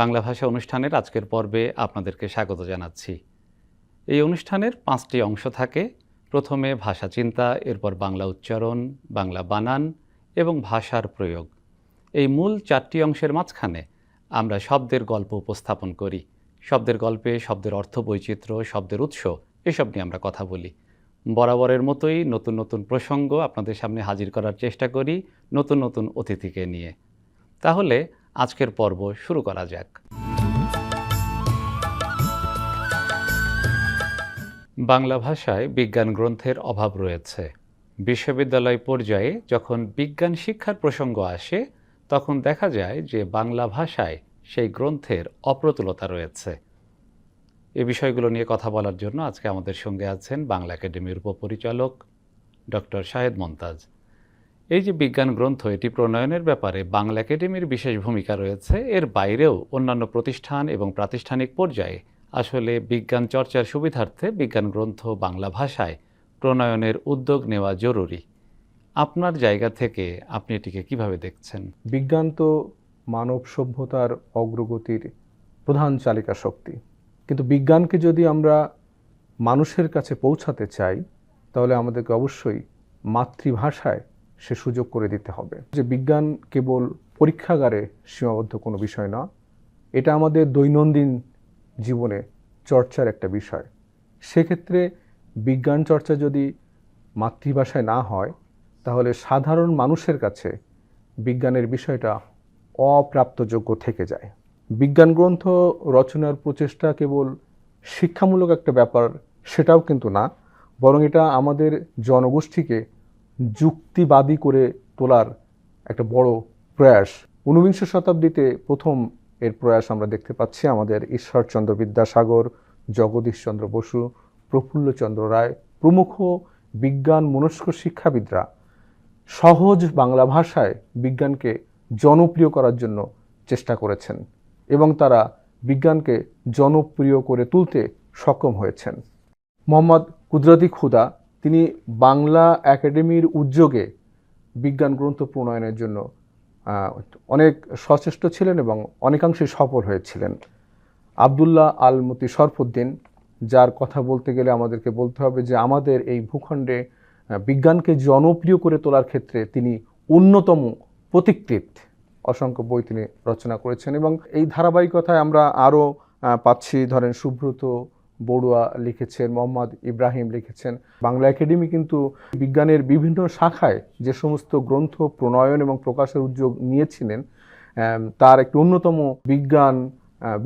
বাংলা ভাষা অনুষ্ঠানের আজকের পর্বে আপনাদেরকে স্বাগত জানাচ্ছি। এই অনুষ্ঠানের পাঁচটি অংশ থাকে। প্রথমে ভাষা চিন্তা, এরপর বাংলা উচ্চারণ, বাংলা বানান এবং ভাষার প্রয়োগ। এই মূল চারটি অংশের মাঝখানে আমরা শব্দের গল্প উপস্থাপন করি। শব্দের গল্পে শব্দের অর্থ বৈচিত্র্য, শব্দের উৎস এসব নিয়ে আমরা কথা বলি। বরাবরের মতোই নতুন নতুন প্রসঙ্গ আপনাদের সামনে হাজির করার চেষ্টা করি নতুন নতুন অতিথিকে নিয়ে। তাহলে আজকের পর্ব শুরু করা যাক। বাংলা ভাষায় বিজ্ঞান গ্রন্থের অভাব রয়েছে। বিশ্ববিদ্যালয় পর্যায়ে যখন বিজ্ঞান শিক্ষার প্রসঙ্গ আসে, তখন দেখা যায় যে বাংলা ভাষায় সেই গ্রন্থের অপ্রতুলতা রয়েছে। এ বিষয়গুলো নিয়ে কথা বলার জন্য আজকে আমাদের সঙ্গে আছেন বাংলা একাডেমির উপপরিচালক ডক্টর শাহেদ মন্তাজ এই যে বিজ্ঞান গ্রন্থ, এটি প্রণয়নের ব্যাপারে বাংলা একাডেমির বিশেষ ভূমিকা রয়েছে। এর বাইরেও অন্যান্য প্রতিষ্ঠান এবং প্রাতিষ্ঠানিক পর্যায়ে আসলে বিজ্ঞান চর্চার সুবিধার্থে বিজ্ঞান গ্রন্থ বাংলা ভাষায় প্রণয়নের উদ্যোগ নেওয়া জরুরি। আপনার জায়গা থেকে আপনি এটিকে কীভাবে দেখছেন? বিজ্ঞান তো মানব সভ্যতার অগ্রগতির প্রধান চালিকা শক্তি। কিন্তু বিজ্ঞানকে যদি আমরা মানুষের কাছে পৌঁছাতে চাই, তাহলে আমাদেরকে অবশ্যই মাতৃভাষায় সে সুযোগ করে দিতে হবে। যে বিজ্ঞান কেবল পরীক্ষাগারে সীমাবদ্ধ কোনো বিষয় না, এটা আমাদের দৈনন্দিন জীবনে চর্চার একটা বিষয়। সেক্ষেত্রে বিজ্ঞান চর্চা যদি মাতৃভাষায় না হয়, তাহলে সাধারণ মানুষের কাছে বিজ্ঞানের বিষয়টা অপ্রাপ্তযোগ্য থেকে যায়। বিজ্ঞান গ্রন্থ রচনার প্রচেষ্টা কেবল শিক্ষামূলক একটা ব্যাপার, সেটাও কিন্তু না, বরং এটা আমাদের জনগোষ্ঠীকে যুক্তিবাদী করে তোলার একটা বড় প্রয়াস। ঊনবিংশ শতাব্দীতে প্রথম এর প্রয়াস আমরা দেখতে পাচ্ছি আমাদের ঈশ্বরচন্দ্র বিদ্যাসাগর, জগদীশচন্দ্র বসু, প্রফুল্লচন্দ্র রায়, প্রমুখ বিজ্ঞান মনস্ক শিক্ষাবিদরা সহজ বাংলা ভাষায় বিজ্ঞানকে জনপ্রিয় করার জন্য চেষ্টা করেছেন এবং তারা বিজ্ঞানকে জনপ্রিয় করে তুলতে সক্ষম হয়েছেন। মোহাম্মদ কুদরতি খুদা তিনি বাংলা একাডেমির উদ্যোগে বিজ্ঞান গ্রন্থ প্রণয়নের জন্য অনেক সচেষ্ট ছিলেন এবং অনেকাংশে সফল হয়েছিলেন। আবদুল্লাহ আল মতি শরফুদ্দিন, যার কথা বলতে গেলে আমাদেরকে বলতে হবে যে আমাদের এই ভূখণ্ডে বিজ্ঞানকে জনপ্রিয় করে তোলার ক্ষেত্রে তিনি অন্যতম প্রতিকৃত। অসংখ্য বই তিনি রচনা করেছেন এবং এই ধারাবাহিকতায় আমরা আরও পাচ্ছি। ধরেন সুব্রত বড়ুয়া লিখেছেন, মোহাম্মদ ইব্রাহিম লিখেছেন। বাংলা একাডেমি কিন্তু বিজ্ঞানের বিভিন্ন শাখায় যে সমস্ত গ্রন্থ, প্রণয়ন এবং প্রকাশের উদ্যোগ নিয়েছিলেন তার একটি অন্যতম বিজ্ঞান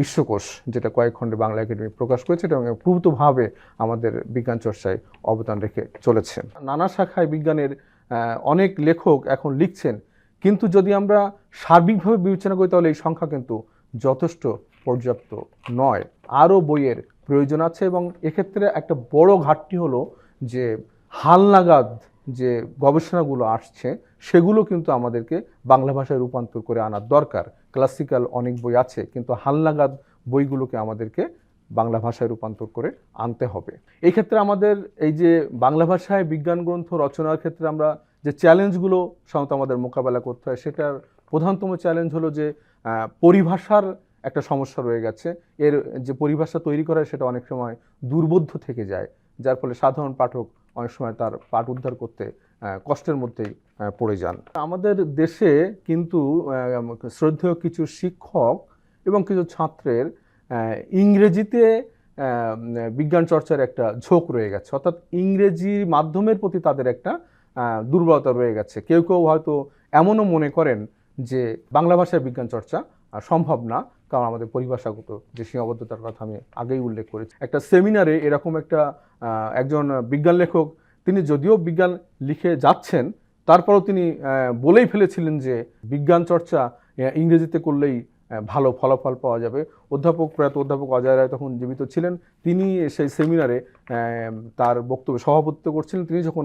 বিশ্বকোষ, যেটা কয়েক খণ্ডে বাংলা একাডেমি প্রকাশ করেছে এবং প্রভূতভাবে আমাদের বিজ্ঞান চর্চায় অবদান রেখে চলেছে নানা শাখায় বিজ্ঞানের অনেক লেখক এখন লিখছেন, কিন্তু যদি আমরা সার্বিকভাবে বিবেচনা করি, তাহলে এই সংখ্যা কিন্তু যথেষ্ট পর্যাপ্ত নয়। আরও বইয়ের প্রয়োজন আছে এবং এক্ষেত্রে একটা বড় ঘাটতি হলো যে হালনাগাদ যে গবেষণাগুলো আসছে, সেগুলো কিন্তু আমাদেরকে বাংলা ভাষায় রূপান্তর করে আনার দরকার। ক্লাসিক্যাল অনেক বই আছে, কিন্তু হালনাগাদ বইগুলোকে আমাদেরকে বাংলা ভাষায় রূপান্তর করে আনতে হবে। এই ক্ষেত্রে আমাদের এই যে বাংলা ভাষায় বিজ্ঞান গ্রন্থ রচনার ক্ষেত্রে আমরা যে চ্যালেঞ্জগুলো সাধারণত আমাদের মোকাবেলা করতে হয়, সেটার প্রধানতম চ্যালেঞ্জ হলো যে পরিভাষার একটা সমস্যা রয়ে গেছে। এর যে পরিভাষা তৈরি করা সেটা অনেক সময় দুর্বোধ্য থেকে যায়, যার ফলে সাধারণ পাঠক অনেক সময় তার পাঠ উদ্ধার করতে কষ্টের মধ্যেই পড়ে যান। আমাদের দেশে কিন্তু শ্রদ্ধেয় কিছু শিক্ষক এবং কিছু ছাত্রের ইংরেজিতে বিজ্ঞান চর্চার একটা ঝোঁক রয়ে গেছে। অর্থাৎ ইংরেজি মাধ্যমের প্রতি তাদের একটা দুর্বলতা রয়ে গেছে। কেউ কেউ হয়তো এমনও মনে করেন যে বাংলা ভাষায় বিজ্ঞান চর্চা সম্ভব না। কারণ আমাদের পরিভাষাগত যে সীমাবদ্ধতার কথা আমি আগেই উল্লেখ করেছি। একটা সেমিনারে এরকম একটা একজন বিজ্ঞান লেখক, তিনি যদিও বিজ্ঞান লিখে যাচ্ছেন, তারপরও তিনি বলেই ফেলেছিলেন যে বিজ্ঞান চর্চা ইংরেজিতে করলেই ভালো ফলাফল পাওয়া যাবে। অধ্যাপক প্রয়াত অধ্যাপক অজয় রায় তখন জীবিত ছিলেন। তিনি সেই সেমিনারে তার বক্তব্য, সভাপতিত্ব করছিলেন। তিনি যখন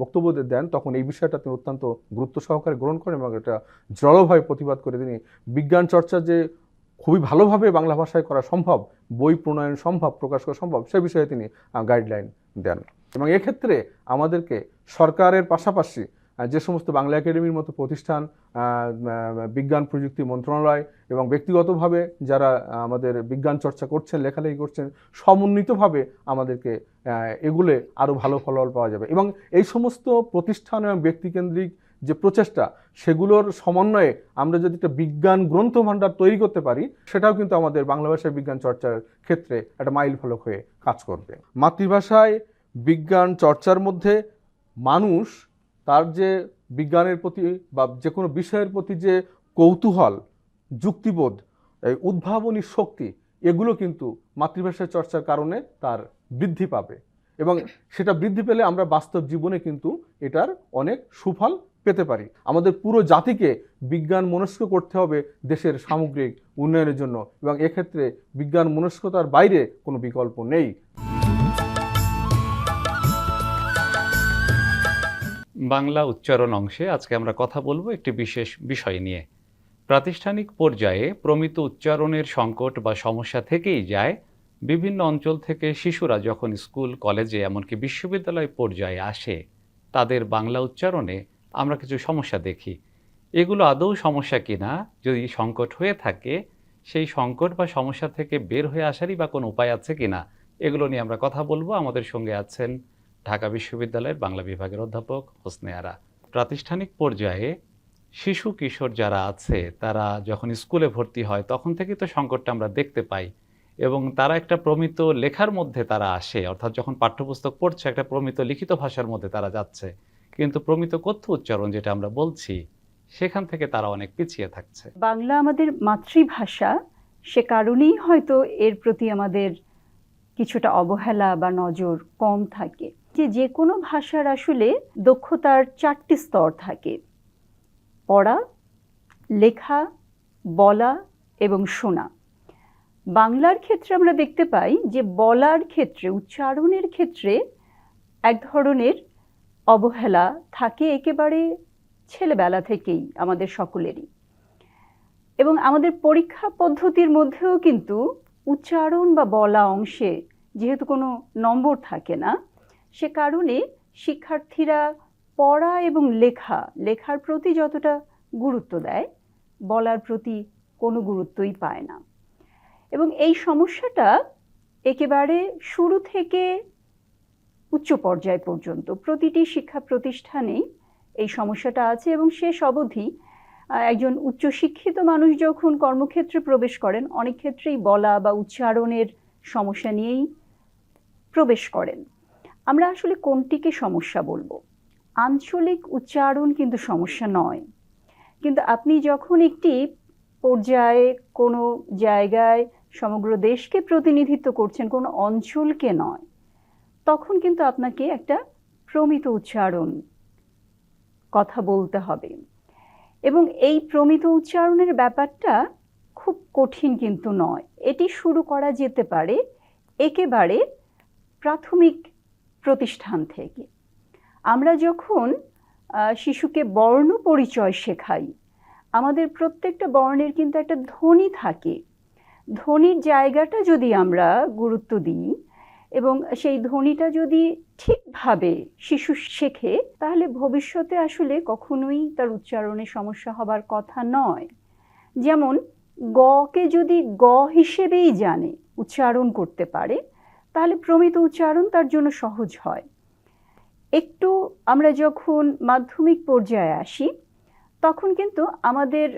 বক্তব্য দেন, তখন এই বিষয়টা তিনি অত্যন্ত গুরুত্ব সহকারে গ্রহণ করেন এবং এটা জড়ভাবে প্রতিবাদ করে তিনি বিজ্ঞান চর্চা যে খুবই ভালোভাবে বাংলা ভাষায় করা সম্ভব, বই প্রণয়ন সম্ভব, প্রকাশ করা সম্ভব, সে বিষয়ে তিনি গাইডলাইন দেন। এবং এক্ষেত্রে আমাদেরকে সরকারের পাশাপাশি যে সমস্ত বাংলা একাডেমির মতো প্রতিষ্ঠান বিজ্ঞান প্রযুক্তি মন্ত্রণালয় এবং ব্যক্তিগতভাবে যারা আমাদের বিজ্ঞান চর্চা করছেন, লেখালেখি করছেন, সমন্বিতভাবে আমাদেরকে এগুলে আরও ভালো ফলাফল পাওয়া যাবে। এবং এই সমস্ত প্রতিষ্ঠান এবং ব্যক্তিকেন্দ্রিক যে প্রচেষ্টা, সেগুলোর সমন্বয়ে আমরা যদি একটা বিজ্ঞান গ্রন্থ ভাণ্ডার তৈরি করতে পারি, সেটাও কিন্তু আমাদের বাংলা ভাষায় বিজ্ঞান চর্চার ক্ষেত্রে একটা মাইল ফলক হয়ে কাজ করবে। মাতৃভাষায় বিজ্ঞান চর্চার মধ্যে মানুষ তার যে বিজ্ঞানের প্রতি বা যে কোনো বিষয়ের প্রতি যে কৌতূহল, যুক্তিবোধ, এই উদ্ভাবনী শক্তি, এগুলো কিন্তু মাতৃভাষায় চর্চার কারণে তার বৃদ্ধি পাবে এবং সেটা বৃদ্ধি পেলে আমরা বাস্তব জীবনে কিন্তু এটার অনেক সুফল পেতে পারি। আমাদের পুরো জাতিকে বিজ্ঞান মনস্ক করতে হবে দেশের সামগ্রিক উন্নয়নের জন্য এবং এক্ষেত্রে বিজ্ঞান মনস্কতার বাইরে কোনো বিকল্প নেই। বাংলা উচ্চারণ অংশে আজকে আমরা কথা বলব একটি বিশেষ বিষয় নিয়ে। প্রাতিষ্ঠানিক পর্যায়ে প্রমিত উচ্চারণের সংকট বা সমস্যা থেকেই যায়। বিভিন্ন অঞ্চল থেকে শিশুরা যখন স্কুল, কলেজে, এমনকি বিশ্ববিদ্যালয় পর্যায়ে আসে, তাদের বাংলা উচ্চারণে আমরা কিছু সমস্যা দেখি। এগুলো আদৌ সমস্যা কিনা, যদি সংকট হয়ে থাকে, সেই সংকট বা সমস্যা থেকে বের হয়ে আসারই বা কোনো উপায় আছে কিনা, এগুলো নিয়ে আমরা কথা বলব। আমাদের সঙ্গে আছেন ঢাকা বিশ্ববিদ্যালয়ের বাংলা বিভাগের অধ্যাপক হোসনে আরা। প্রাতিষ্ঠানিক পর্যায়ে শিশু কিশোর যারা আছে, তারা যখন স্কুলে ভর্তি হয়, তখন থেকে তো সংকটটা আমরা দেখতে পাই এবং তারা একটা প্রমিত লেখার মধ্যে তারা আসে। অর্থাৎ যখন পাঠ্যপুস্তক পড়ছে, একটা প্রমিত লিখিত ভাষার মধ্যে তারা যাচ্ছে। কিন্তু প্রমিত কথ্য উচ্চারণ যেটা আমরা বলছি, সেখান থেকে তারা অনেক পিছিয়ে থাকছে। বাংলা আমাদের মাতৃভাষা, সে কারণেই হয়তো এর প্রতি আমাদের কিছুটা অবহেলা বা নজর কম থাকে। যে যে কোনো ভাষার আসলে দক্ষতার চারটি স্তর থাকে। পড়া, লেখা, বলা এবং শোনা। বাংলার ক্ষেত্রে আমরা দেখতে পাই যে বলার ক্ষেত্রে, উচ্চারণের ক্ষেত্রে এক ধরনের অবহেলা থাকে একেবারে ছেলেবেলা থেকেই আমাদের সকলেরই। এবং আমাদের পরীক্ষা পদ্ধতির মধ্যেও কিন্তু উচ্চারণ বা বলা অংশে যেহেতু কোনো নম্বর থাকে না সে কারণে শিক্ষার্থীরা পড়া এবং লেখা, লেখার প্রতি যতটা গুরুত্ব দেয়, বলার প্রতি কোনো গুরুত্বই পায় না। এবং এই সমস্যাটা একেবারে শুরু থেকে উচ্চ পর্যায় পর্যন্ত প্রতিটি শিক্ষা প্রতিষ্ঠানেই এই সমস্যাটা আছে এবং শেষ অবধি একজন উচ্চশিক্ষিত মানুষ যখন কর্মক্ষেত্রে প্রবেশ করেন, অনেক ক্ষেত্রেই বলা বা উচ্চারণের সমস্যা নিয়েই প্রবেশ করেন। আমরা আসলে কোনটিকে সমস্যা বলব? আঞ্চলিক উচ্চারণ কিন্তু সমস্যা নয়। কিন্তু আপনি যখন একটি পর্যায়ে কোনো জায়গায় সমগ্র দেশকে প্রতিনিধিত্ব করছেন, কোনো অঞ্চলকে নয়, তখন কিন্তু আপনাকে একটা প্রমিত উচ্চারণ কথা বলতে হবে। এবং এই প্রমিত উচ্চারণের ব্যাপারটা খুব কঠিন কিন্তু নয়। এটি শুরু করা যেতে পারে একেবারে প্রাথমিক প্রতিষ্ঠান থেকে। আমরা যখন শিশুকে বর্ণ পরিচয় শেখাই, আমাদের প্রত্যেকটা বর্ণের কিন্তু একটা ধ্বনি থাকে। ধ্বনির জায়গাটা যদি আমরা গুরুত্ব দিই এবং সেই ধ্বনিটা যদি ঠিকভাবে শিশু শেখে, তাহলে ভবিষ্যতে আসলে কখনোই তার উচ্চারণে সমস্যা হবার কথা নয়। যেমন গকে যদি গ হিসেবেই জানে, উচ্চারণ করতে পারে তাহলে প্রমিত উচ্চারণ তার জন্য সহজ হয়। একটু আমরা যখন মাধ্যমিক পর্যায়ে আসি, তখন কিন্তু আমাদের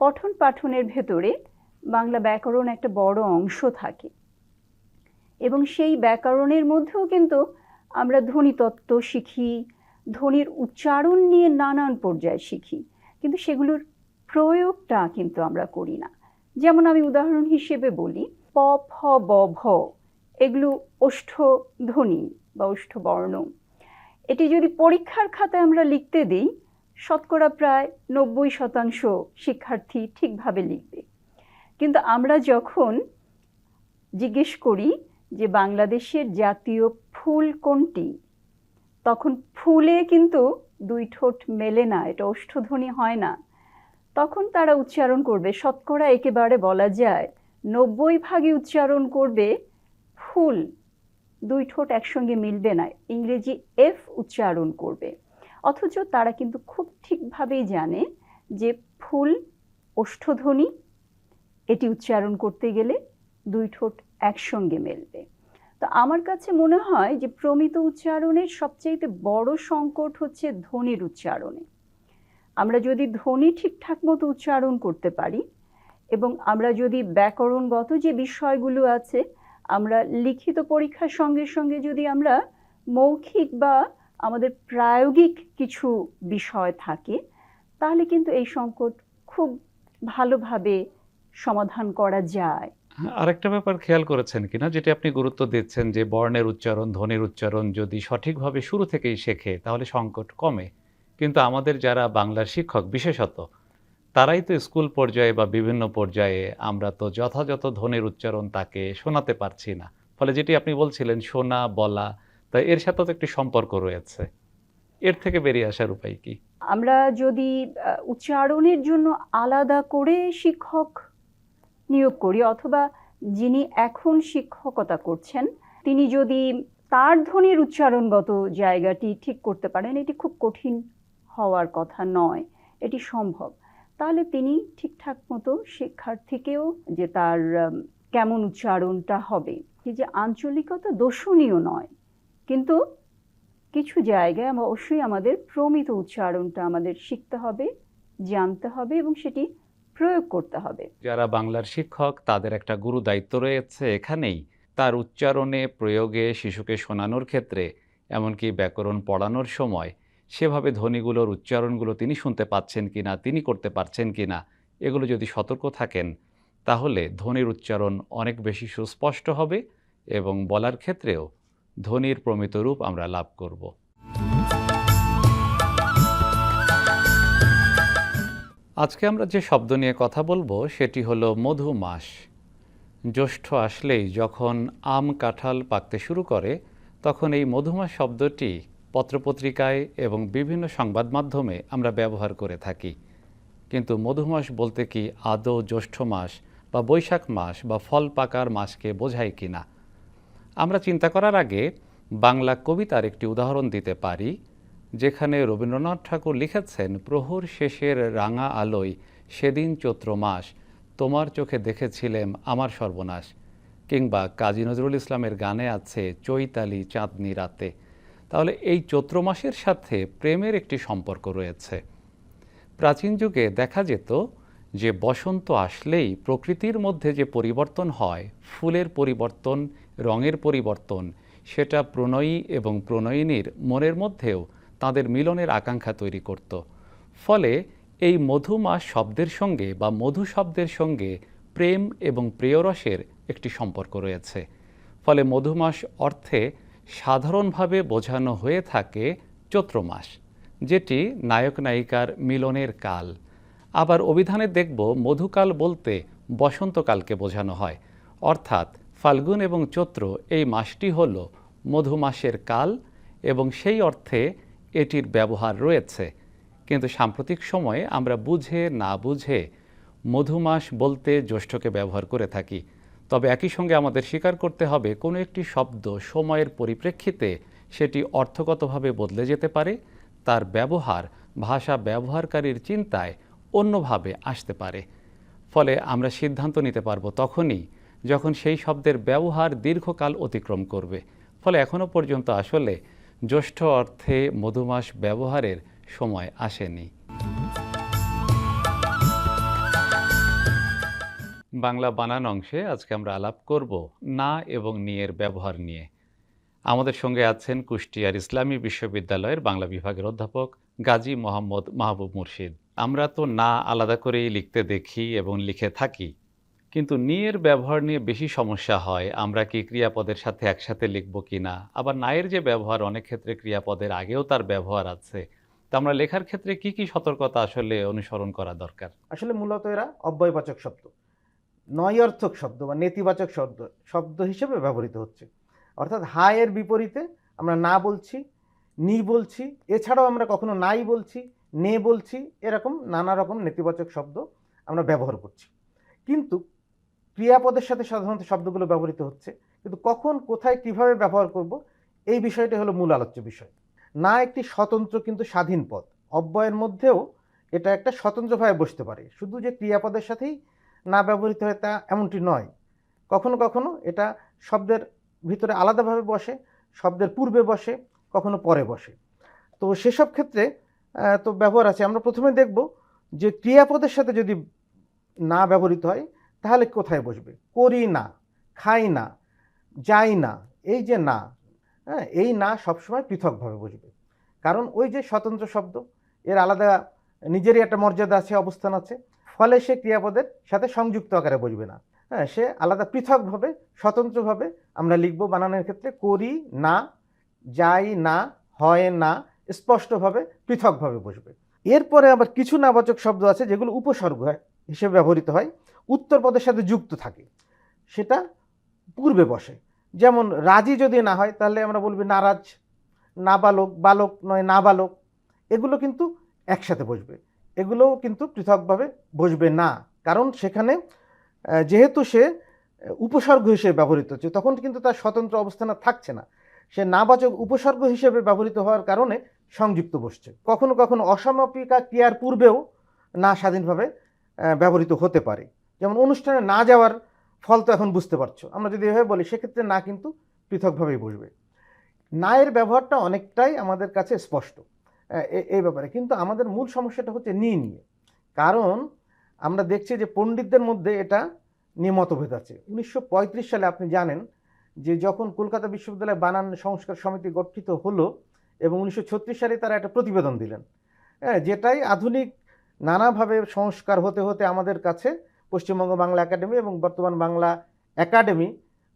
পঠন পাঠনের ভেতরে বাংলা ব্যাকরণ একটা বড় অংশ থাকে এবং সেই ব্যাকরণের মধ্যেও কিন্তু আমরা ধ্বনিতত্ত্ব শিখি, ধ্বনির উচ্চারণ নিয়ে নানান পর্যায়ে শিখি, কিন্তু সেগুলোর প্রয়োগটা কিন্তু আমরা করি না। যেমন আমি উদাহরণ হিসেবে বলি, প, ফ, ব, ভ এগুলো ওষ্ঠ ধ্বনি বা ওষ্ঠ বর্ণ এটি যদি পরীক্ষার খাতায় আমরা লিখতে দিই, শতকরা প্রায় নব্বই শতাংশ শিক্ষার্থী ঠিকভাবে লিখবে। কিন্তু আমরা যখন জিজ্ঞেস করি যে বাংলাদেশের জাতীয় ফুল কোনটি, তখন ফুলে কিন্তু দুই ঠোঁট মেলে না, এটা ওষ্ঠধ্বনি হয় না। তখন তারা উচ্চারণ করবে, শতকরা একেবারে বলা যায় নব্বই ভাগে উচ্চারণ করবে ফুল দুই ঠোঁট একসঙ্গে মিলবে না, ইংরেজি এফ উচ্চারণ করবে। অথচ তারা কিন্তু খুব ঠিকভাবেই জানে যে ফুল ওষ্ঠধ্বনি, এটি উচ্চারণ করতে গেলে দুই ঠোঁট একসঙ্গে মেলবে। তো আমার কাছে মনে হয় যে প্রমিত উচ্চারণের সবচাইতে বড় সংকট হচ্ছে ধ্বনির উচ্চারণে। আমরা যদি ধ্বনি ঠিকঠাক মতো উচ্চারণ করতে পারি এবং আমরা যদি ব্যাকরণগত যে বিষয়গুলো আছে আমরা লিখিত পরীক্ষার সঙ্গে সঙ্গে যদি আমরা মৌখিক বা আমাদের প্রায়োগিক কিছু বিষয় থাকে তাহলে কিন্তু এই সংকট খুব ভালোভাবে সমাধান করা যায়। হ্যাঁ, আরেকটা ব্যাপার খেয়াল করেছেন কিনা যেটা আপনি গুরুত্ব দিচ্ছেন যে বর্ণের উচ্চারণ ধ্বনির উচ্চারণ যদি সঠিকভাবে শুরু থেকেই শেখে তাহলে সংকট কমে। কিন্তু আমাদের যারা বাংলার শিক্ষক বিশেষত তারাই তো স্কুল পর্যায়ে বা বিভিন্ন পর্যায়ে আমরা তো যথাযথ ধ্বনির উচ্চারণ তাকে শোনাতে পারছি না। ফলে যেটি আপনি বলছিলেন, শোনা, বলা তাই এর সাথে তো একটি সম্পর্ক রয়েছে। এর থেকে বেরিয়ে আসার উপায় কি? আমরা যদি উচ্চারণের জন্য আলাদা করে শিক্ষক নিয়োগ করি, অথবা যিনি এখন শিক্ষকতা করছেন, তিনি যদি তার ধ্বনির উচ্চারণগত জায়গাটি ঠিক করতে পারেন, এটি খুব কঠিন হওয়ার কথা নয়। এটি সম্ভব। তাহলে তিনি ঠিকঠাক মতো শিক্ষার্থীকেও যে তার কেমন উচ্চারণটা হবে যে আঞ্চলিকতা দোষণীয় নয়, কিন্তু কিছু জায়গায় অবশ্যই আমাদের প্রমিত উচ্চারণটা আমাদের শিখতে হবে, জানতে হবে এবং সেটি প্রয়োগ করতে হবে। যারা বাংলার শিক্ষক, তাদের একটা গুরু দায়িত্ব রয়েছে এখানেই। তার উচ্চারণে প্রয়োগে শিশুকে শোনানোর ক্ষেত্রে, এমনকি ব্যাকরণ পড়ানোর সময় সেভাবে ধ্বনিগুলোর উচ্চারণগুলো তিনি শুনতে পাচ্ছেন কি না, তিনি করতে পারছেন কিনা এগুলো যদি সতর্ক থাকেন, তাহলে ধ্বনির উচ্চারণ অনেক বেশি সুস্পষ্ট হবে এবং বলার ক্ষেত্রেও ধ্বনির প্রমিত রূপ আমরা লাভ করব। আজকে আমরা যে শব্দ নিয়ে কথা বলব সেটি হলো মধু মাস। জ্যৈষ্ঠ আসলেই যখন আম কাঁঠাল পাকতে শুরু করে, তখন এই মধুমাস শব্দটি পত্রপত্রিকায় এবং বিভিন্ন সংবাদ মাধ্যমে আমরা ব্যবহার করে থাকি। কিন্তু মধুমাস বলতে কি আদৌ জ্যৈষ্ঠ মাস বা বৈশাখ মাস বা ফল পাকার মাসকে বোঝায় কি না? আমরা চিন্তা করার আগে বাংলা কবিতার একটি উদাহরণ দিতে পারি, যেখানে রবীন্দ্রনাথ ঠাকুর লিখেছেন, প্রহর শেষের রাঙা আলোয় সেদিন চৈত্র মাস, তোমার চোখে দেখেছিলেম আমার সর্বনাশ। কিংবা কাজী নজরুল ইসলামের গানে আছে, চৈতালি চাঁদনি রাতে। তাহলে এই চৈত্র মাসের সাথে প্রেমের একটি সম্পর্ক রয়েছে। প্রাচীন যুগে দেখা যেত যে বসন্ত আসলেই প্রকৃতির মধ্যে যে পরিবর্তন হয়, ফুলের পরিবর্তন, রঙের পরিবর্তন, সেটা প্রণয়ী এবং প্রণয়িনীর মনের মধ্যেও তাদের মিলনের আকাঙ্ক্ষা তৈরি করত। ফলে এই মধুমাস শব্দের সঙ্গে বা মধু শব্দের সঙ্গে প্রেম এবং প্রিয়রসের একটি সম্পর্ক রয়েছে। ফলে মধুমাস অর্থে সাধারণভাবে বোঝানো হয়ে থাকে চৈত্র মাস, যেটি নায়ক নায়িকার মিলনের কাল। আবার অভিধানে দেখব মধুকাল বলতে বসন্তকালকে বোঝানো হয়। অর্থাৎ ফাল্গুন এবং চৈত্র এই মাসটি হল মধুমাসের কাল এবং সেই অর্থে এটির ব্যবহার রয়েছে। কিন্তু সাম্প্রতিক সময়ে আমরা বুঝে না বুঝে মধুমাস বলতে জ্যৈষ্ঠকে ব্যবহার করে থাকি। তবে একই সঙ্গে আমাদের স্বীকার করতে হবে, কোনো একটি শব্দ সময়ের পরিপ্রেক্ষিতে সেটি অর্থগতভাবে বদলে যেতে পারে, তার ব্যবহার ভাষা ব্যবহারকারীর চিন্তায় অন্যভাবে আসতে পারে। ফলে আমরা সিদ্ধান্ত নিতে পারব তখনই যখন সেই শব্দের ব্যবহার দীর্ঘকাল অতিক্রম করবে। ফলে এখনও পর্যন্ত আসলে জ্যৈষ্ঠ অর্থে মধুমাস ব্যবহারের সময় আসেনি। বাংলা বানান অংশে আজকে আমরা আলাপ করব না এবং নিয়ের ব্যবহার নিয়ে। আমাদের সঙ্গে আছেন কুষ্টিয়ার ইসলামী বিশ্ববিদ্যালয়ের বাংলা বিভাগের অধ্যাপক গাজী মোহাম্মদ মাহবুব মুর্শিদ। আমরা তো না আলাদা করেই লিখতে দেখি এবং লিখে থাকি, কিন্তু নিয়ের ব্যবহার নিয়ে বেশি সমস্যা হয়। আমরা কি ক্রিয়াপদের সাথে একসাথে লিখব কি না? আবার নায়ের যে ব্যবহার, অনেক ক্ষেত্রে ক্রিয়াপদের আগেও তার ব্যবহার আছে। তা আমরা লেখার ক্ষেত্রে কি কি সতর্কতা আসলে অনুসরণ করা দরকার? আসলে মূলত এরা অব্যয়বাচক শব্দ। নয়ার্থক শব্দ বা নেতিবাচক শব্দ শব্দ হিসেবে ব্যবহৃত হচ্ছে। অর্থাৎ হায়ের বিপরীতে আমরা না বলছি, নি বলছি, এছাড়াও আমরা কখনো নাই বলছি, নে বলছি, এরকম নানা রকম নেতিবাচক শব্দ আমরা ব্যবহার করছি। কিন্তু ক্রিয়াপদের সাথে সাধারণত শব্দগুলো ব্যবহৃত হচ্ছে, কিন্তু কখন, কোথায়, কীভাবে ব্যবহার করব, এই বিষয়টি হলো মূল আলোচ্য বিষয়। না একটি স্বতন্ত্র কিন্তু স্বাধীন পদ অব্যয়ের মধ্যেও এটা একটা স্বতন্ত্রভাবে বসতে পারে। শুধু যে ক্রিয়াপদের সাথেই না ব্যবহৃত হয় তা এমনটি নয়। কখনো কখনো এটা শব্দের ভিতরে আলাদাভাবে বসে, শব্দের পূর্বে বসে, কখনো পরে বসে। তো সেসব ক্ষেত্রে তো ব্যবহার আছে। আমরা প্রথমে দেখব যে ক্রিয়াপদের সাথে যদি না ব্যবহৃত হয়, তাহলে কোথায় বসবে? করি না, খাই না, যাই না, এই যে না হ্যাঁ এই না সবসময় পৃথকভাবে বসবে। কারণ ওই যে স্বতন্ত্র শব্দ, এর আলাদা নিজেরই একটা মর্যাদা আছে, অবস্থান আছে। ফলে সে ক্রিয়াপদের সাথে সংযুক্ত আকারে বসবে না। হ্যাঁ সে আলাদা পৃথকভাবে, স্বতন্ত্রভাবে আমরা লিখব বানানোর ক্ষেত্রে করি না, যাই না, হয় না, স্পষ্টভাবে, পৃথকভাবে বসবে। এরপরে আবার কিছু নাবাচক শব্দ আছে যেগুলো উপসর্গ হিসেবে ব্যবহৃত হয় উত্তর পদের সাথে যুক্ত থাকে, সেটা পূর্বে বসে। যেমন, রাজি যদি না হয়, তাহলে আমরা বলবি নারাজ, নাবালক, বালক নয়, নাবালক, এগুলো কিন্তু একসাথে বসবে। এগুলোও কিন্তু পৃথকভাবে বসবে না। কারণ সেখানে যেহেতু সে উপসর্গ হিসেবে ব্যবহৃত হচ্ছে তখন কিন্তু তার স্বতন্ত্র অবস্থানে থাকছে না। সে নাবাচক উপসর্গ হিসেবে ব্যবহৃত হওয়ার কারণে সংযুক্ত বসছে। কখনো কখনো অসমাপিকা ক্রিয়ার পূর্বেও না স্বাধীনভাবে ব্যবহৃত হতে পারে। যেমন অনুষ্ঠানে না যাওয়ার ফল তো এখন বুঝতে পারছ। আমরা যদি এভাবে বলি, সেক্ষেত্রে না কিন্তু পৃথকভাবেই বসবে। না এর ব্যবহারটা অনেকটাই আমাদের কাছে স্পষ্ট। এই ব্যাপারে। কিন্তু আমাদের মূল সমস্যাটা হচ্ছে নি নিয়ে। কারণ আমরা দেখছি যে পণ্ডিতদের মধ্যে এটা নিয়ে মতভেদ আছে। উনিশশো পঁয়ত্রিশ সালে আপনি জানেন যে যখন কলকাতা বিশ্ববিদ্যালয় বানান সংস্কার সমিতি গঠিত হলো এবং উনিশশো ছত্রিশ সালে তারা একটা প্রতিবেদন দিলেন। হ্যাঁ যেটাই আধুনিক নানাভাবে সংস্কার হতে হতে আমাদের কাছে পশ্চিমবঙ্গ বাংলা একাডেমি এবং বর্তমান বাংলা একাডেমি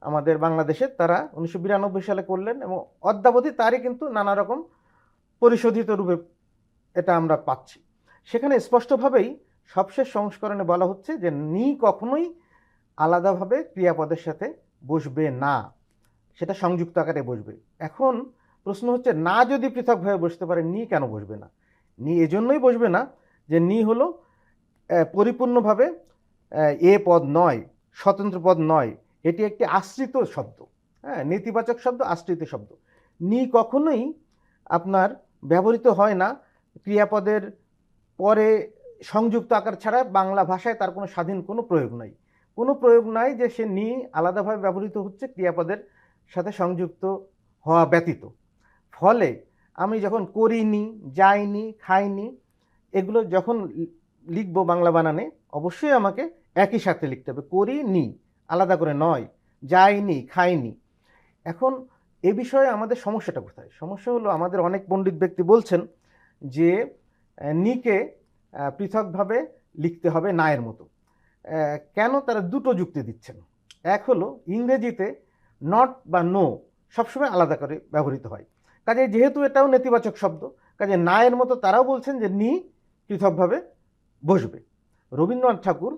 আমাদের বাংলাদেশে তারা উনিশশো বিরানব্বই সালে করলেন এবং অদ্যাবধি তারই কিন্তু নানা রকম পরিশোধিত রূপে এটা আমরা পাচ্ছি। সেখানে স্পষ্টভাবেই সবশেষ সংস্করণে বলা হচ্ছে যে নি কখনোই আলাদাভাবে ক্রিয়াপদের সাথে বসবে না। সেটা সংযুক্ত আকারে বসবে। এখন প্রশ্ন হচ্ছে, না যদি পৃথকভাবে বসতে পারে, নি কেন বসবে না? নি এজন্যই বসবে না যে নি হলো পরিপূর্ণভাবে এ পদ নয়, স্বতন্ত্র পদ নয়। এটি একটি আশ্রিত শব্দ। হ্যাঁ নেতিবাচক শব্দ, আশ্রিত শব্দ। নি কখনোই আপনার ব্যবহৃত হয় না, ক্রিয়াপদের পরে সংযুক্ত আকার ছাড়া বাংলা ভাষায় তার কোনো স্বাধীন কোনো প্রয়োগ নাই। কোনো প্রয়োগ নাই যে সে নি আলাদাভাবে ব্যবহৃত হচ্ছে ক্রিয়াপদের সাথে সংযুক্ত হওয়া ব্যতীত। ফলে আমি যখন করিনি, যাইনি, খাইনি, এগুলো যখন লিখব বাংলা বানানে, অবশ্যই আমাকে একই সাথে লিখতে হবে। করিনি, আলাদা করে নয়, যাইনি, খাইনি। এখন এ বিষয়ে আমাদের সমস্যাটা কোথায়? সমস্যা হলো আমাদের অনেক পণ্ডিত ব্যক্তি বলছেন যে নিকে পৃথকভাবে লিখতে হবে নায়ের মতো। কেন তারা দুটো যুক্তি দিচ্ছেন? এক হলো ইংরেজিতে নট বা নো সবসময় আলাদা করে ব্যবহৃত হয়। কাজে যেহেতু এটাও নেতিবাচক শব্দ, কাজে নায়ের মতো তারাও বলছেন যে নি পৃথকভাবে বসবে। রবীন্দ্রনাথ ঠাকুর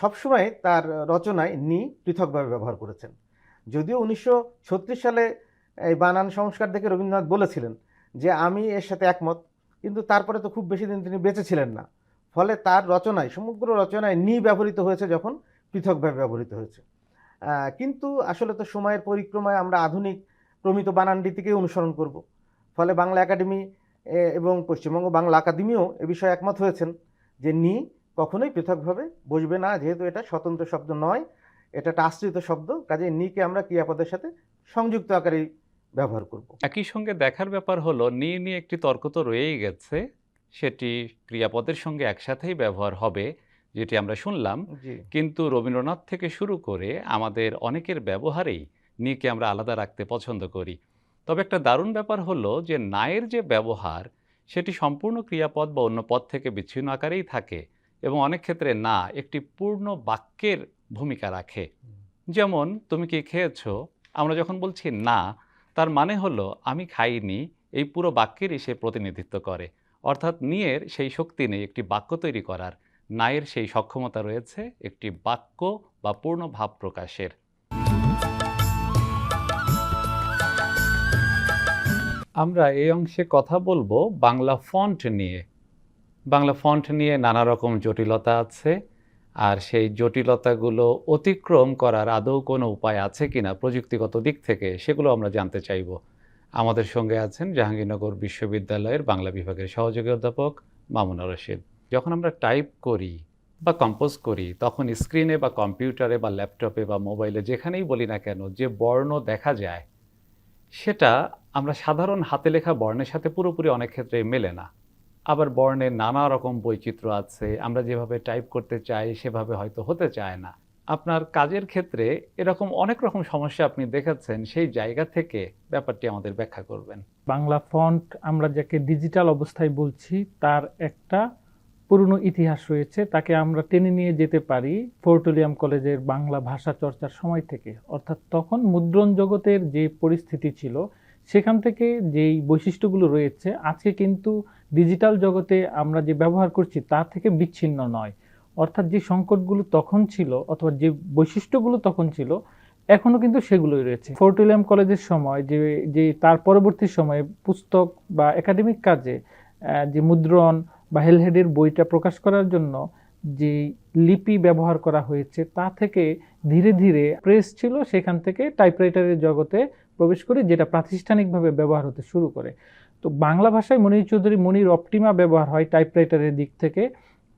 সবসময় তার রচনায় নি পৃথকভাবে ব্যবহার করেছেন। যদিও উনিশশো ছত্রিশ সালে এই বানান সংস্কার দেখে রবীন্দ্রনাথ বলেছিলেন যে আমি এর সাথে একমত, কিন্তু তারপরে তো খুব বেশি দিন তিনি বেঁচে ছিলেন না। ফলে তার রচনায়, সমগ্র রচনায় নি ব্যবহৃত হয়েছে যখন পৃথকভাবে ব্যবহৃত হয়েছে। কিন্তু আসলে তো সময়ের পরিক্রমায় আমরা আধুনিক প্রমিত বানান রীতিকেই অনুসরণ করব। ফলে বাংলা একাডেমি এবং পশ্চিমবঙ্গ বাংলা একাডেমিও এ বিষয়ে একমত হয়েছেন যে নি কখনোই পৃথকভাবে বসবে না, যেহেতু এটা স্বতন্ত্র শব্দ নয়। এটা একটা আশ্রিত শব্দ কাজে নিকে আমরা ক্রিয়াপদের সাথে সংযুক্ত আকারেই ব্যবহার করব। একই সঙ্গে দেখার ব্যাপার হলো নিয়ে নিয়ে একটি তর্ক তো রয়েই গেছে সেটি ক্রিয়াপদের সঙ্গে একসাথেই ব্যবহার হবে যেটি আমরা শুনলাম। কিন্তু রবীন্দ্রনাথ থেকে শুরু করে আমাদের অনেকের ব্যবহারেই নিকে আমরা আলাদা রাখতে পছন্দ করি। তবে একটা দারুণ ব্যাপার হলো যে নায়ের যে ব্যবহার সেটি সম্পূর্ণ ক্রিয়াপদ বা অন্য পদ থেকে বিচ্ছিন্ন আকারেই থাকে এবং অনেক ক্ষেত্রে না একটি পূর্ণ বাক্যের ভূমিকা রাখে। যেমন তুমি কি খেয়েছো? আমরা যখন বলছি না তার মানে হলো আমি খাইনি। এই পুরো বাক্যেরই সে প্রতিনিধিত্ব করে। অর্থাৎ নিয়ের সেই শক্তি নেই একটি বাক্য তৈরি করার। নায়ের সেই সক্ষমতা রয়েছে একটি বাক্য বা পূর্ণ ভাব প্রকাশের। আমরা এই অংশে কথা বলব বাংলা ফন্ট নিয়ে। বাংলা ফন্ট নিয়ে নানা রকম জটিলতা আছে। আর সেই জটিলতাগুলো অতিক্রম করার আদৌ কোনো উপায় আছে কিনা প্রযুক্তিগত দিক থেকে সেগুলো আমরা জানতে চাইব। আমাদের সঙ্গে আছেন জাহাঙ্গীরনগর বিশ্ববিদ্যালয়ের বাংলা বিভাগের সহযোগী অধ্যাপক মামুনা রশিদ। যখন আমরা টাইপ করি বা কম্পোজ করি, তখন স্ক্রিনে বা কম্পিউটারে বা ল্যাপটপে বা মোবাইলে যেখানেই বলি না কেন যে বর্ণ দেখা যায়, সেটা আমরা সাধারণ হাতে লেখা বর্ণের সাথে পুরোপুরি অনেক ক্ষেত্রে মেলে না। আবার বর্ণের নানা রকম বৈচিত্র্য আছে। আমরা যেভাবে টাইপ করতে চাই, সেভাবে হয়তো হতে চায় না। আপনার কাজের ক্ষেত্রে এরকম অনেক রকম সমস্যা আপনি দেখাচ্ছেন সেই জায়গা থেকে ব্যাপারটি আমাদের ব্যাখ্যা করবেন। বাংলা ফন্ট আমরা যাকে ডিজিটাল অবস্থায় বলছি, তার একটা পুরনো ইতিহাস রয়েছে। তাকে আমরা টেনে নিয়ে যেতে পারি ফোর্টোলিয়াম কলেজের বাংলা ভাষা চর্চার সময় থেকে। অর্থাৎ তখন মুদ্রণ জগতের যে পরিস্থিতি ছিল সেখান থেকে যেই বৈশিষ্ট্যগুলো রয়েছে, আজকে কিন্তু ডিজিটাল জগতে আমরা যে ব্যবহার করছি তা থেকে বিচ্ছিন্ন নয়। অর্থাৎ যে সংকটগুলো তখন ছিল অথবা যে বৈশিষ্ট্যগুলো তখন ছিল এখনও কিন্তু সেগুলোই রয়েছে। ফোর্ট উইলিয়াম কলেজের সময় যে যে তার পরবর্তী সময়ে পুস্তক বা একাডেমিক কাজে যে মুদ্রণ বা হেলহেডের বইটা প্রকাশ করার জন্য যে লিপি ব্যবহার করা হয়েছে, তা থেকে ধীরে ধীরে প্রেস ছিল, সেখান থেকে টাইপরাইটারের জগতে প্রবেশ করে, যেটা প্রাতিষ্ঠানিকভাবে ব্যবহার হতে শুরু করে। তো বাংলা ভাষায় মনির চৌধুরী, মনির অপটিমা ব্যবহার হয় টাইপরাইটারের দিক থেকে।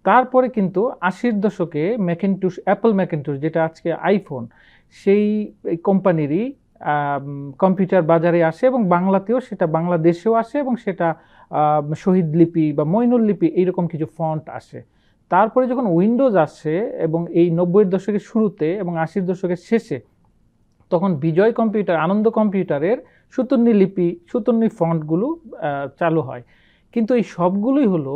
তারপরে কিন্তু আশির দশকে ম্যাকেন্টুস, অ্যাপল ম্যাকেন্টুস, যেটা আজকে আইফোন, সেই কোম্পানিরই কম্পিউটার বাজারে আসে এবং বাংলাতেও সেটা বাংলাদেশেও আসে এবং সেটা শহীদ লিপি বা মইনুল লিপি এইরকম কিছু ফন্ট আসে। তারপরে যখন উইন্ডোজ আসে এবং এই নব্বইয়ের দশকের শুরুতে এবং আশির দশকের শেষে তখন বিজয় কম্পিউটার, আনন্দ কম্পিউটারের সুতন্নি লিপি সুতন্নি ফন্টগুলো চালু হয়। কিন্তু এই সবগুলোই হলো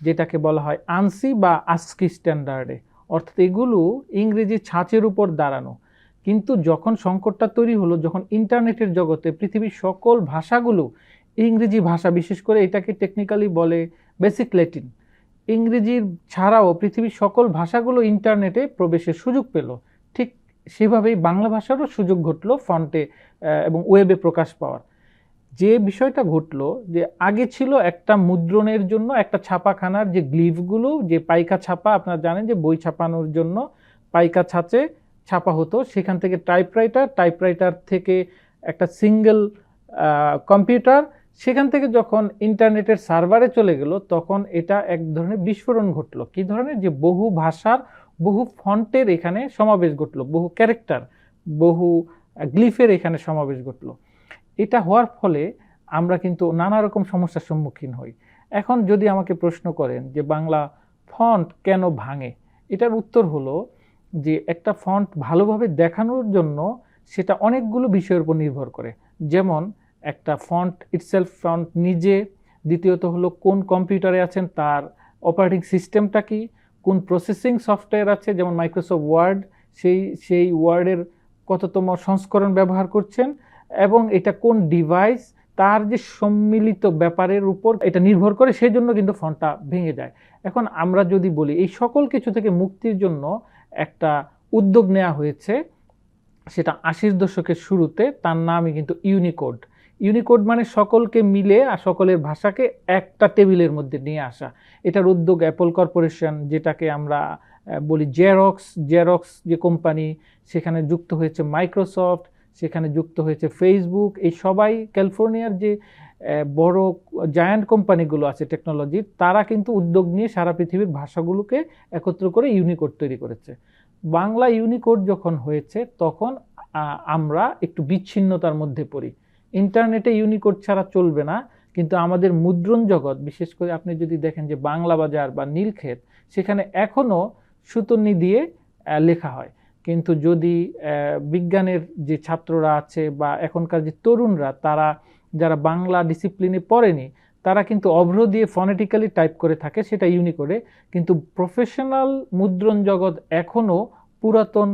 যেটাকে বলা হয় আনসি বা আস্কি স্ট্যান্ডার্ডে। অর্থাৎ এগুলো ইংরেজি ছাঁচের উপর দাঁড়ানো। কিন্তু যখন সংকটটা তৈরি হলো, যখন ইন্টারনেটের জগতে পৃথিবীর সকল ভাষাগুলো, ইংরেজি ভাষা বিশেষ করে এটাকে টেকনিক্যালি বলে বেসিক ল্যাটিন ইংরেজির ছাড়াও পৃথিবীর সকল ভাষাগুলো ইন্টারনেটে প্রবেশের সুযোগ পেল। সেভাবেই বাংলা ভাষারও সুযোগ ঘটলো ফন্টে এবং ওয়েবে প্রকাশ পাওয়ার। যে বিষয়টা ঘটলো যে আগে ছিল একটা মুদ্রণের জন্য, একটা ছাপাখানার যে গ্লিভগুলো যে পাইকা ছাপা, আপনারা জানেন যে বই ছাপানোর জন্য পাইকা ছাঁচে ছাপা হতো। সেখান থেকে টাইপরাইটার টাইপরাইটার থেকে একটা সিঙ্গেল কম্পিউটার সেখান থেকে যখন ইন্টারনেটের সার্ভারে চলে গেল, তখন এটা এক ধরনের বিস্ফোরণ ঘটলো। কি ধরনের? যে বহু ভাষার বহু ফন্টের এখানে সমাবেশ ঘটলো, বহু ক্যারেক্টার, বহু গ্লিফের এখানে সমাবেশ ঘটলো। এটা হওয়ার ফলে আমরা কিন্তু নানা রকম সমস্যার সম্মুখীন হই। এখন যদি আমাকে প্রশ্ন করেন যে বাংলা ফন্ট কেন ভাঙে, এটার উত্তর হলো যে একটা ফন্ট ভালোভাবে দেখানোর জন্য সেটা অনেকগুলো বিষয়ের উপর নির্ভর করে। যেমন একটা ফন্ট ইটসেলফ ফন্ট নিজে, দ্বিতীয়ত হলো কোন কম্পিউটারে আছেন, তার অপারেটিং সিস্টেমটা কি কোন প্রসেসিং সফটওয়্যার আছে? যেমন মাইক্রোসফট ওয়ার্ড সেই সেই ওয়ার্ডের কততম সংস্করণ ব্যবহার করছেন এবং এটা কোন ডিভাইস তার যে সম্মিলিত ব্যাপারের উপর এটা নির্ভর করে, সেই জন্য কিন্তু ফোনটা ভেঙে যায়। এখন আমরা যদি বলি, এই সকল কিছু থেকে মুক্তির জন্য একটা উদ্যোগ নেওয়া হয়েছে, সেটা আশির দশকের শুরুতে, তার নামই কিন্তু ইউনিকোড ইউনিকোড মানে সকলকে মিলে আর সকলের ভাষাকে একটা টেবিলের মধ্যে নিয়ে আসা। এটার উদ্যোগ অ্যাপল কর্পোরেশন যেটাকে আমরা বলি জেরক্স জেরক্স যে কোম্পানি সেখানে যুক্ত হয়েছে মাইক্রোসফট সেখানে যুক্ত হয়েছে ফেসবুক এই সবাই ক্যালিফোর্নিয়ার যে বড় জায়ান্ট কোম্পানিগুলো আছে টেকনোলজির তারা কিন্তু উদ্যোগ নিয়ে সারা পৃথিবীর ভাষাগুলোকে একত্র করে ইউনিকোড তৈরি করেছে। বাংলা ইউনিকোড যখন হয়েছে, তখন আমরা একটু বিচ্ছিন্নতার মধ্যে পড়ি। ইন্টারনেটে ইউনিকোড ছাড়া চলবে না, কিন্তু আমাদের মুদ্রণ জগৎ, বিশেষ করে আপনি যদি দেখেন যে বাংলা বাজার বা নীলক্ষেত, সেখানে এখনও সুতন্নি দিয়ে লেখা হয়। কিন্তু যদি বিজ্ঞানের যে ছাত্ররা আছে বা এখনকার যে তরুণরা, তারা যারা বাংলা ডিসিপ্লিনে পড়েনি, তারা কিন্তু অভ্র দিয়ে ফনেটিক্যালি টাইপ করে থাকে সেটা ইউনিকোডে কিন্তু প্রফেশনাল মুদ্রণ জগৎ এখনও পুরাতন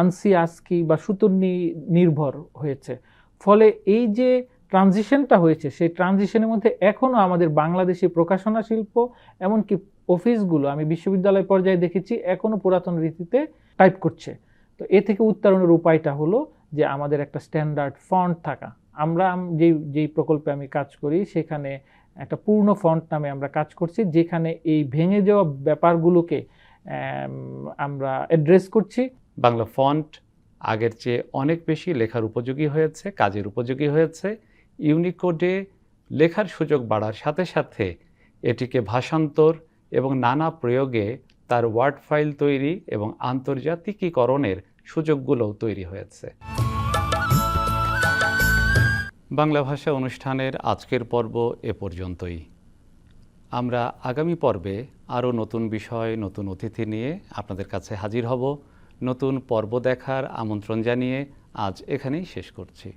আনসি আসকি বা সুতন্নি নির্ভর হয়েছে। ফলে এই যে ট্রানজিশনটা হয়েছে, সেই ট্রানজিশনের মধ্যে এখনও আমাদের বাংলাদেশি প্রকাশনা শিল্প, এমনকি অফিসগুলো আমি বিশ্ববিদ্যালয় পর্যায়ে দেখেছি এখনও পুরাতন রীতিতে টাইপ করছে। তো এ থেকে উত্তরণের উপায়টা হলো যে আমাদের একটা স্ট্যান্ডার্ড ফন্ট থাকা। আমরা আম- যেই যেই প্রকল্পে আমি কাজ করি, সেখানে একটা পূর্ণ ফন্ট নামে আমরা কাজ করছি, যেখানে এই ভেঙে যাওয়া ব্যাপারগুলোকে আমরা অ্যাড্রেস করছি। বাংলা ফন্ট আগের চেয়ে অনেক বেশি লেখার উপযোগী হয়েছে, কাজের উপযোগী হয়েছে। ইউনিকোডে লেখার সুযোগ বাড়ার সাথে সাথে এটিকে ভাষান্তর এবং নানা প্রয়োগে তার ওয়ার্ড ফাইল তৈরি এবং আন্তর্জাতিকীকরণের সুযোগগুলোও তৈরি হয়েছে। বাংলা ভাষা অনুষ্ঠানের আজকের পর্ব এ পর্যন্তই। আমরা আগামী পর্বে আরও নতুন বিষয়, নতুন অতিথি নিয়ে আপনাদের কাছে হাজির হব। নতুন পর্ব দেখার আমন্ত্রণ জানিয়ে আজ এখানেই শেষ করছি।